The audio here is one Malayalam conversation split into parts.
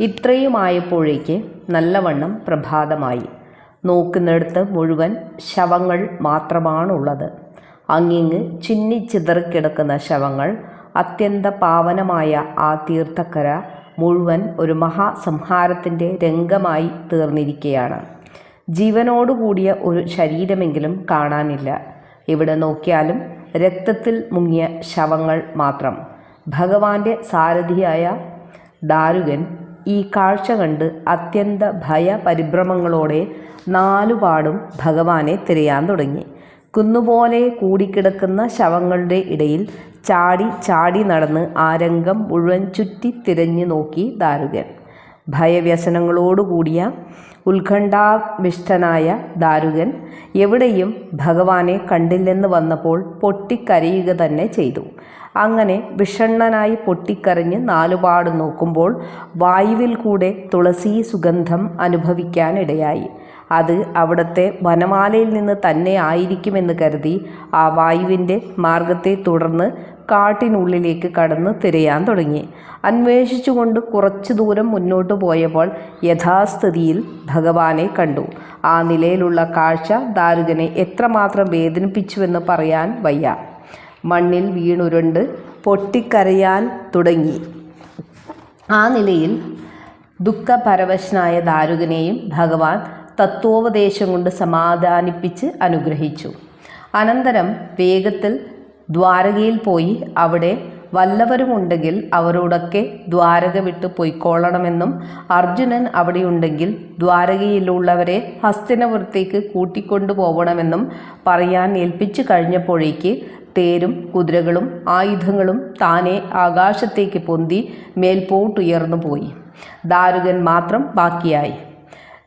ഇത്രയുമായപ്പോഴേക്ക് നല്ലവണ്ണം പ്രഭാതമായി. നോക്കുന്നിടത്ത് മുഴുവൻ ശവങ്ങൾ മാത്രമാണുള്ളത്. അങ്ങിങ്ങ് ചിന്നിച്ചിതറിക്കിടക്കുന്ന ശവങ്ങൾ അത്യന്ത പാവനമായ ആ തീർത്ഥക്കര മുഴുവൻ ഒരു മഹാസംഹാരത്തിന്റെ രംഗമായി തീർന്നിരിക്കുകയാണ് ജീവനോടുകൂടിയ ഒരു ശരീരമെങ്കിലും കാണാനില്ല. ഇവിടെ നോക്കിയാലും രക്തത്തിൽ മുങ്ങിയ ശവങ്ങൾ മാത്രം. ഭഗവാന്റെ സാരഥിയായ ദാരുകൻ ഈ കാഴ്ച കണ്ട് അത്യന്ത ഭയപരിഭ്രമങ്ങളോടെ നാലുപാടും ഭഗവാനെ തിരയാൻ തുടങ്ങി. കുന്നുപോലെ കൂടിക്കിടക്കുന്ന ശവങ്ങളുടെ ഇടയിൽ ചാടി ചാടി നടന്ന് ആ രംഗം മുഴുവൻ ചുറ്റി തിരഞ്ഞു നോക്കി ദാരുകൻ. ഭയവ്യസനങ്ങളോടുകൂടിയ ഉത്കണ്ഠാവിഷ്ടനായ ദാരുകൻ എവിടെയും ഭഗവാനെ കണ്ടില്ലെന്ന് വന്നപ്പോൾ പൊട്ടിക്കരയുക തന്നെ ചെയ്തു. അങ്ങനെ വിഷണ്ണനായി പൊട്ടിക്കരഞ്ഞ് നാലുപാട് നോക്കുമ്പോൾ വായുവിൽ കൂടെ തുളസി സുഗന്ധം അനുഭവിക്കാനിടയായി. അത് അവിടുത്തെ വനമാലയിൽ നിന്ന് തന്നെ ആയിരിക്കുമെന്ന് കരുതി ആ വായുവിന്റെ മാർഗത്തെ തുടർന്ന് കാട്ടിനുള്ളിലേക്ക് കടന്ന് തിരയാൻ തുടങ്ങി. അന്വേഷിച്ചുകൊണ്ട് കുറച്ചു ദൂരം മുന്നോട്ട് പോയപ്പോൾ യഥാസ്ഥിതിയിൽ ഭഗവാനെ കണ്ടു. ആ നിലയിലുള്ള കാഴ്ച ദാരുകനെ എത്രമാത്രം വേദനിപ്പിച്ചുവെന്ന് പറയാൻ വയ്യ. മണ്ണിൽ വീണുരുണ്ട് പൊട്ടിക്കരയാൻ തുടങ്ങി. ആ നിലയിൽ ദുഃഖപരവശനായ ദാരുകനെയും ഭഗവാൻ തത്വോപദേശം കൊണ്ട് സമാധാനിപ്പിച്ച് അനുഗ്രഹിച്ചു. അനന്തരം വേഗത്തിൽ ദ്വാരകയിൽ പോയി അവിടെ വല്ലവരുമുണ്ടെങ്കിൽ അവരോടൊക്കെ ദ്വാരക വിട്ട് പൊയ്ക്കൊള്ളണമെന്നും അർജുനൻ അവിടെയുണ്ടെങ്കിൽ ദ്വാരകയിലുള്ളവരെ ഹസ്തിനപുരത്തേക്ക് കൂട്ടിക്കൊണ്ടു പോകണമെന്നും പറയാൻ ഏൽപ്പിച്ചു കഴിഞ്ഞപ്പോഴേക്ക് തേരും കുതിരകളും ആയുധങ്ങളും താനെ ആകാശത്തേക്ക് പൊന്തി മേൽപോട്ടുയർന്നു പോയി. ദാരുകൻ മാത്രം ബാക്കിയായി.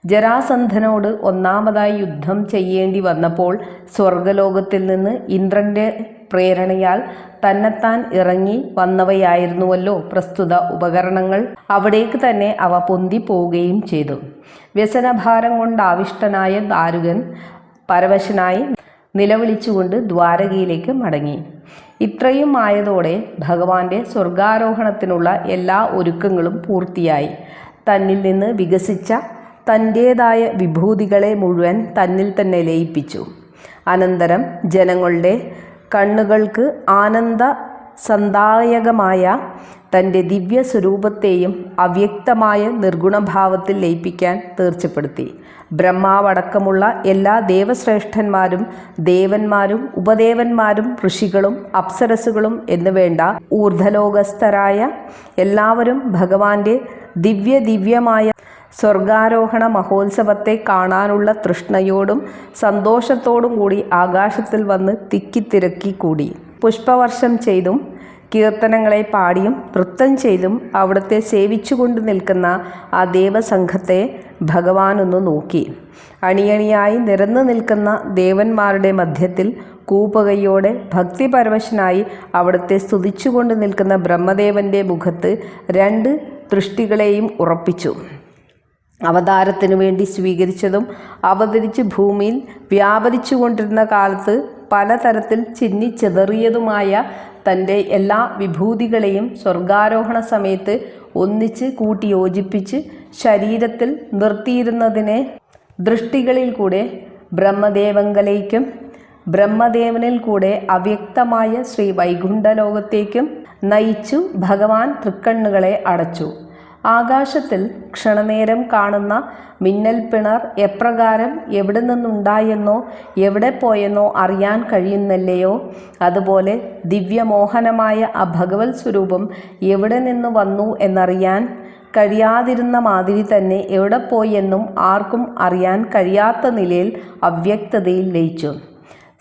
ജരാസന്ധനോട് ഒന്നാമതായി യുദ്ധം ചെയ്യേണ്ടി വന്നപ്പോൾ സ്വർഗലോകത്തിൽ നിന്ന് ഇന്ദ്രന്റെ പ്രേരണയാൽ തന്നെത്താൻ ഇറങ്ങി വന്നവയായിരുന്നുവല്ലോ പ്രസ്തുത ഉപകരണങ്ങൾ. അവിടേക്ക് തന്നെ അവ പൊന്തി പോവുകയും ചെയ്തു. വ്യസനഭാരം കൊണ്ടാവിഷ്ടനായ ദാരുകൻ പരവശനായി നിലവിളിച്ചുകൊണ്ട് ദ്വാരകയിലേക്ക് മടങ്ങി. ഇത്രയും ആയതോടെ ഭഗവാന്റെ സ്വർഗാരോഹണത്തിനുള്ള എല്ലാ ഒരുക്കങ്ങളും പൂർത്തിയായി. തന്നിൽ നിന്ന് വികസിച്ച തന്റേതായ വിഭൂതികളെ മുഴുവൻ തന്നിൽ തന്നെ ലയിപ്പിച്ചു. അനന്തരം ജനങ്ങളുടെ കണ്ണുകൾക്ക് ആനന്ദ സന്ദായകമായ തന്റെ ദിവ്യ സ്വരൂപത്തെയും അവ്യക്തമായ നിർഗുണഭാവത്തിൽ ലയിപ്പിക്കാൻ തീർച്ചപ്പെടുത്തി. ബ്രഹ്മാവടക്കമുള്ള എല്ലാ ദേവശ്രേഷ്ഠന്മാരും ദേവന്മാരും ഉപദേവന്മാരും ഋഷികളും അപ്സരസുകളും എന്നുവേണ്ട ഊർധലോകസ്ഥരായ എല്ലാവരും ഭഗവാന്റെ ദിവ്യ ദിവ്യമായ സ്വർഗാരോഹണ മഹോത്സവത്തെ കാണാനുള്ള തൃഷ്ണയോടും സന്തോഷത്തോടും കൂടി ആകാശത്തിൽ വന്ന് തിക്കിത്തിരക്കി കൂടി പുഷ്പവർഷം ചെയ്തും കീർത്തനങ്ങളെ പാടിയും നൃത്തം ചെയ്തും അവിടുത്തെ സേവിച്ചുകൊണ്ട് നിൽക്കുന്ന ആ ദേവസംഘത്തെ ഭഗവാനൊന്ന് നോക്കി. അണിയണിയായി നിരന്നു നിൽക്കുന്ന ദേവന്മാരുടെ മധ്യത്തിൽ കൂപ്പകയോടെ ഭക്തിപരവശനായി അവിടുത്തെ സ്തുതിച്ചുകൊണ്ട് നിൽക്കുന്ന ബ്രഹ്മദേവന്റെ മുഖത്ത് രണ്ട് ദൃഷ്ടികളെയും ഉറപ്പിച്ചു. അവതാരത്തിനു വേണ്ടി സ്വീകരിച്ചതും അവതരിച്ച് ഭൂമിയിൽ വ്യാപരിച്ചു കൊണ്ടിരുന്ന കാലത്ത് പലതരത്തിൽ ചിന്നിച്ചെതറിയതുമായ തന്റെ എല്ലാ വിഭൂതികളെയും സ്വർഗാരോഹണ സമയത്ത് ഒന്നിച്ച് കൂട്ടി യോജിപ്പിച്ച് ശരീരത്തിൽ നിർത്തിയിരുന്നതിനെ ദൃഷ്ടികളിൽ കൂടെ ബ്രഹ്മദേവങ്കലേക്കും ബ്രഹ്മദേവനിൽ കൂടെ അവ്യക്തമായ ശ്രീ വൈകുണ്ഠലോകത്തേക്കും നയിച്ചു ഭഗവാൻ തൃക്കണ്ണുകളെ അടച്ചു. ആകാശത്തിൽ ക്ഷണനേരം കാണുന്ന മിന്നൽ പിണർ എപ്രകാരം എവിടെ നിന്നുണ്ടായെന്നോ എവിടെ പോയെന്നോ അറിയാൻ കഴിയുന്നില്ലയോ? അതുപോലെ ദിവ്യമോഹനമായ ആ ഭഗവത് സ്വരൂപം എവിടെ നിന്ന് വന്നു എന്നറിയാൻ കഴിയാതിരുന്ന മാതിരി തന്നെ എവിടെ പോയെന്നും ആർക്കും അറിയാൻ കഴിയാത്ത നിലയിൽ അവ്യക്തതയിൽ ലയിച്ചു.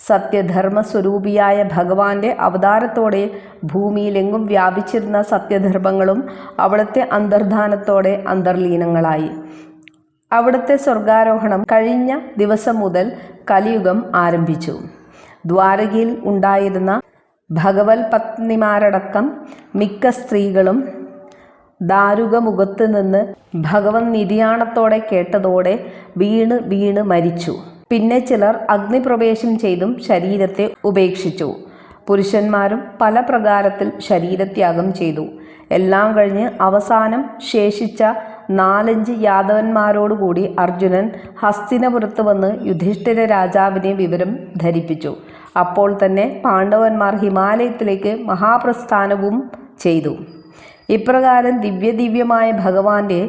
സത്യധർമ്മസ്വരൂപിയായ ഭഗവാന്റെ അവതാരത്തോടെ ഭൂമിയിലെങ്ങും വ്യാപിച്ചിരുന്ന സത്യധർമ്മങ്ങളും അവിടുത്തെ അന്തർധാനത്തോടെ അന്തർലീനങ്ങളായി. അവിടുത്തെ സ്വർഗാരോഹണം കഴിഞ്ഞ ദിവസം മുതൽ കലിയുഗം ആരംഭിച്ചു. ദ്വാരകയിൽ ഉണ്ടായിരുന്ന ഭഗവത് പത്നിമാരടക്കം മിക്ക സ്ത്രീകളും ദാരുകമുഖത്ത് നിന്ന് ഭഗവത് നിര്യാണത്തോടെ കേട്ടതോടെ വീണ് വീണ് മരിച്ചു. പിന്നെ ചിലർ അഗ്നിപ്രവേശം ചെയ്തും ശരീരത്തെ ഉപേക്ഷിച്ചു. പുരുഷന്മാരും പല പ്രകാരത്തിൽ ശരീരത്യാഗം ചെയ്തു. എല്ലാം കഴിഞ്ഞ് അവസാനം ശേഷിച്ച നാലഞ്ച് യാദവന്മാരോടുകൂടി അർജുനൻ ഹസ്തിനപുരത്ത് വന്ന് യുധിഷ്ഠിര രാജാവിനെ വിവരം ധരിപ്പിച്ചു. അപ്പോൾ തന്നെ പാണ്ഡവന്മാർ ഹിമാലയത്തിലേക്ക് മഹാപ്രസ്ഥാനവും ചെയ്തു. ഇപ്രകാരം ദിവ്യദിവ്യമായ ഭഗവാന്റെ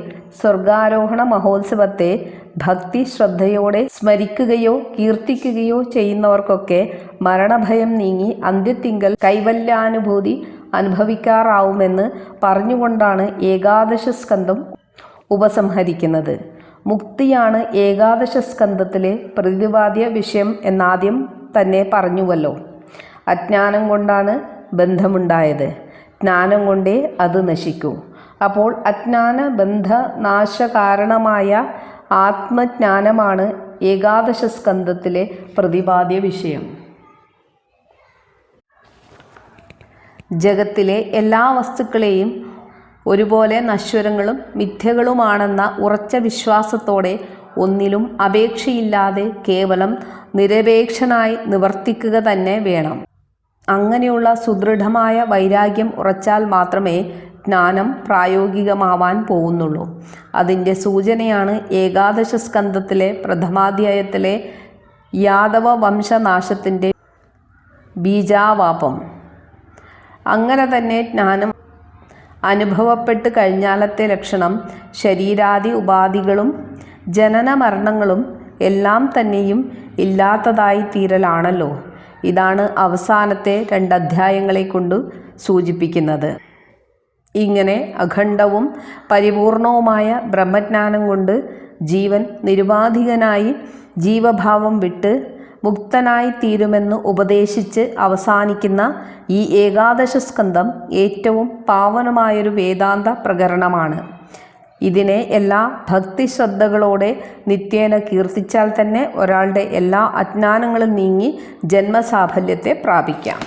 സ്വർഗാരോഹണ മഹോത്സവത്തെ ഭക്തി ശ്രദ്ധയോടെ സ്മരിക്കുകയോ കീർത്തിക്കുകയോ ചെയ്യുന്നവർക്കൊക്കെ മരണഭയം നീങ്ങി അന്ത്യത്തിങ്കൽ കൈവല്യാനുഭൂതി അനുഭവിക്കാറാവുമെന്ന് പറഞ്ഞുകൊണ്ടാണ് ഏകാദശ സ്കന്ധം ഉപസംഹരിക്കുന്നത്. മുക്തിയാണ് ഏകാദശ സ്കന്ധത്തിലെ പ്രതിപാദ്യ വിഷയം എന്നാദ്യം തന്നെ പറഞ്ഞുവല്ലോ. അജ്ഞാനം കൊണ്ടാണ് ബന്ധമുണ്ടായത്. ജ്ഞാനം കൊണ്ടേ അത് നശിക്കൂ. അപ്പോൾ അജ്ഞാന ബന്ധ നാശകാരണമായ ആത്മജ്ഞാനമാണ് ഏകാദശ സ്കന്ധത്തിലെ പ്രതിപാദ്യ വിഷയം. ജഗത്തിലെ എല്ലാ വസ്തുക്കളെയും ഒരുപോലെ നശ്വരങ്ങളും മിഥ്യകളുമാണെന്ന ഉറച്ച വിശ്വാസത്തോടെ ഒന്നിലും അപേക്ഷയില്ലാതെ കേവലം നിരപേക്ഷനായി നിവർത്തിക്കുക തന്നെ വേണം. അങ്ങനെയുള്ള സുദൃഢമായ വൈരാഗ്യം ഉറച്ചാൽ മാത്രമേ ജ്ഞാനം പ്രായോഗികമാവാൻ പോകുന്നുള്ളൂ. അതിന്റെ സൂചനയാണ് ഏകാദശ സ്കന്ധത്തിലെ പ്രഥമാധ്യായത്തിലെ യാദവ വംശനാശത്തിന്റെ ബീജാവാപം. അങ്ങനെ തന്നെ ജ്ഞാനം അനുഭവപ്പെട്ട് കഴിഞ്ഞാലത്തെ ലക്ഷണം ശരീരാദി ഉപാധികളും ജനന മരണങ്ങളും എല്ലാം തന്നെയും ഇല്ലാത്തതായി തീരലാണല്ലോ ഇതാണ് അവസാനത്തെ രണ്ട് അധ്യായങ്ങളെ കൊണ്ട് സൂചിപ്പിക്കുന്നത്. ഇങ്ങനെ അഖണ്ഡവും പരിപൂർണവുമായ ബ്രഹ്മജ്ഞാനം കൊണ്ട് ജീവൻ നിരുപാധികനായി ജീവഭാവം വിട്ട് മുക്തനായി തീരുമെന്ന് ഉപദേശിച്ച് അവസാനിക്കുന്ന ഈ ഏകാദശ സ്കന്ധം ഏറ്റവും പാവനമായൊരു വേദാന്ത പ്രകരണമാണ്. ഇതിനെ എല്ലാ ഭക്തിശ്രദ്ധകളോടെ നിത്യേന കീർത്തിച്ചാൽ തന്നെ ഒരാളുടെ എല്ലാ അജ്ഞാനങ്ങളും നീങ്ങി ജന്മസാഫല്യത്തെ പ്രാപിക്കാം.